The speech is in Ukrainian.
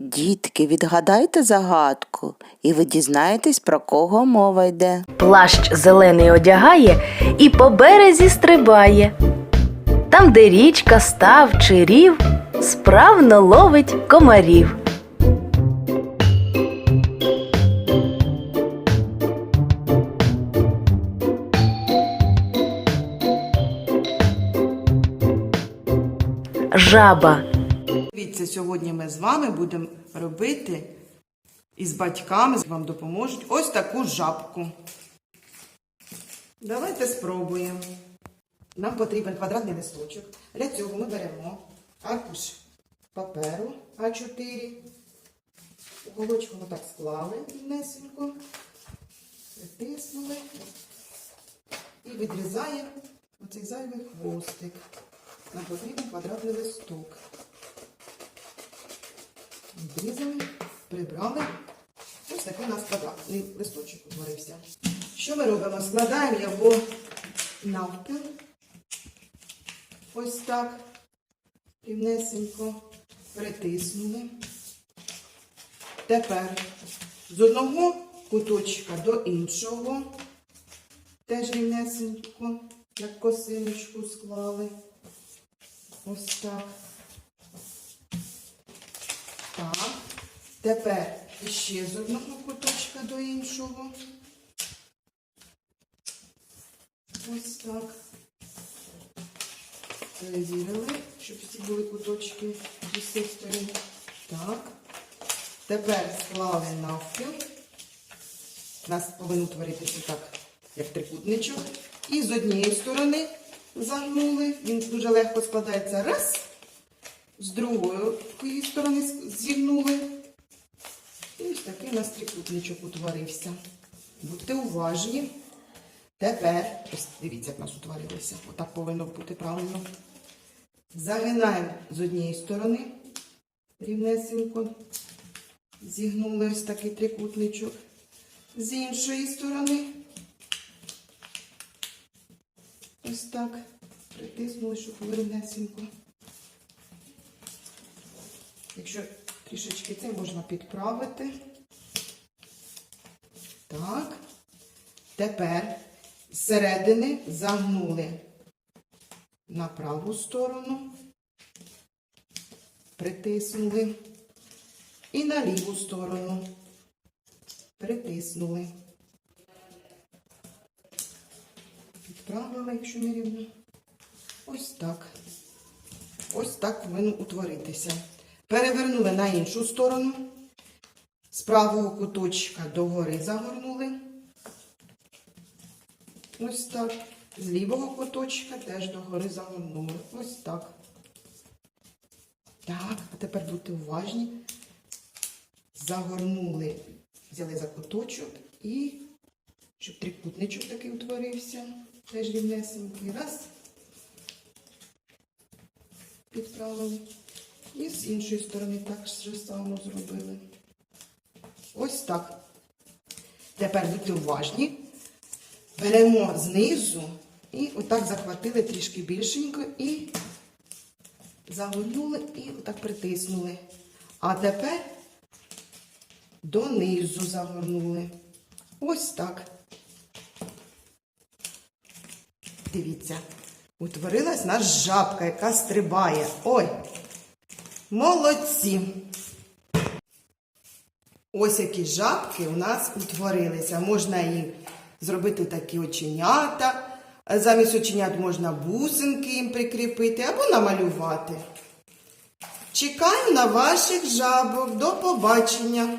Дітки, відгадайте загадку, і ви дізнаєтесь, про кого мова йде. Плащ зелений одягає і по березі стрибає. Там, де річка, став чи рів, справно ловить комарів. Жаба. Дивіться, сьогодні ми з вами будемо робити із батьками, вам допоможуть ось таку жабку. Давайте спробуємо. Нам потрібен квадратний листочок. Для цього ми беремо аркуш паперу А4. Уголочком отак склали рівнесенько, притиснули і відрізаємо оцей зайвий хвостик. Нам потрібен квадратний листок. Відрізали, прибрали. Ось такий у нас квадратний листочок утворився. Що ми робимо? Складаємо його навпіл. Ось так. Рівнесенько притиснули. Тепер з одного куточка до іншого. Теж рівнесенько, як косиночку склали. Ось так. Так. Тепер ще з одного куточка до іншого. Ось так. Перевірили, щоб всі були куточки з усіх сторін. Так. Тепер склали навпіл. У нас повинен утворитися так, як трикутничок. І з однієї сторони загнули. Він дуже легко складається. Раз з другої сторони зігнули. І ось такий у нас трикутничок утворився. Будьте уважні. Тепер, ось дивіться, як у нас утворилося. Отак повинно бути правильно. Загинаємо з однієї сторони рівнесенько. Зігнули ось такий трикутничок. З іншої сторони. Ось так. Притиснули, щоб рівнесенько. Якщо трішечки це можна підправити. Так. Тепер зсередини загнули на праву сторону, притиснули. І на ліву сторону притиснули. Підправили, якщо не рівно. Ось так. Ось так повинно утворитися. Перевернули на іншу сторону. З правого куточка догори загорнули. Ось так. З лівого куточка теж догори загорнули. Ось так. Так, а тепер будьте уважні. Загорнули, взяли за куточок і щоб трикутничок такий утворився. Теж рівнесенький. Раз. Підправили. І з іншої сторони так же само зробили. Ось так. Тепер будьте уважні. Беремо знизу і отак захватили трішки більшенько і загорнули і отак притиснули. А тепер донизу загорнули. Ось так. Дивіться, утворилась наша жабка, яка стрибає. Ой! Молодці! Ось які жабки у нас утворилися. Можна їм зробити такі оченята. Замість оченят можна бусинки їм прикріпити або намалювати. Чекаю на ваших жабок. До побачення!